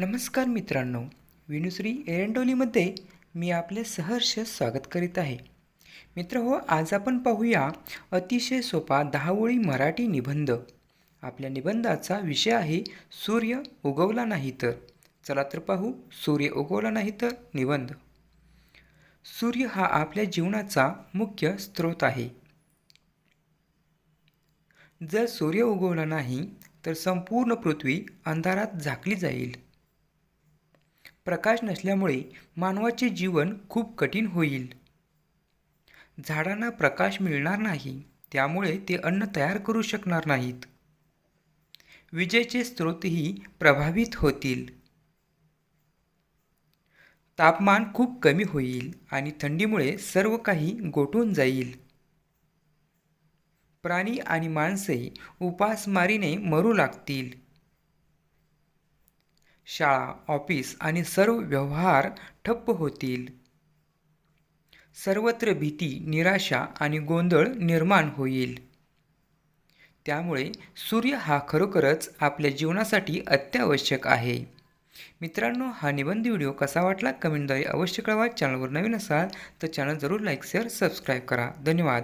नमस्कार मित्रांनो विनुश्री एरंडोलीमध्ये मी आपले सहर्ष स्वागत करीत आहे. मित्र हो आज आपण पाहूया अतिशय सोपा दहावळी मराठी निबंध. आपल्या निबंधाचा विषय आहे सूर्य उगवला नाही तर. चला तर पाहू सूर्य उगवला नाही तर निबंध. सूर्य हा आपल्या जीवनाचा मुख्य स्रोत आहे. जर सूर्य उगवला नाही तर संपूर्ण पृथ्वी अंधारात झाकली जाईल. प्रकाश नसल्यामुळे मानवाचे जीवन खूप कठीण होईल. झाडांना प्रकाश मिळणार नाही त्यामुळे ते अन्न तयार करू शकणार नाहीत. विजेचे स्रोतही प्रभावित होतील. तापमान खूप कमी होईल आणि थंडीमुळे सर्व काही गोठून जाईल. प्राणी आणि माणसे उपासमारीने मरू लागतील. शाळा ऑफिस आणि सर्व व्यवहार ठप्प होतील. सर्वत्र भीती निराशा आणि गोंधळ निर्माण होईल. त्यामुळे सूर्य हा खरोखरच आपल्या जीवनासाठी अत्यावश्यक आहे. मित्रांनो हा निबंध व्हिडिओ कसा वाटला कमेंटद्वारे अवश्य कळवा. चॅनलवर नवीन असाल तर चॅनल जरूर लाईक शेअर सबस्क्राईब करा. धन्यवाद.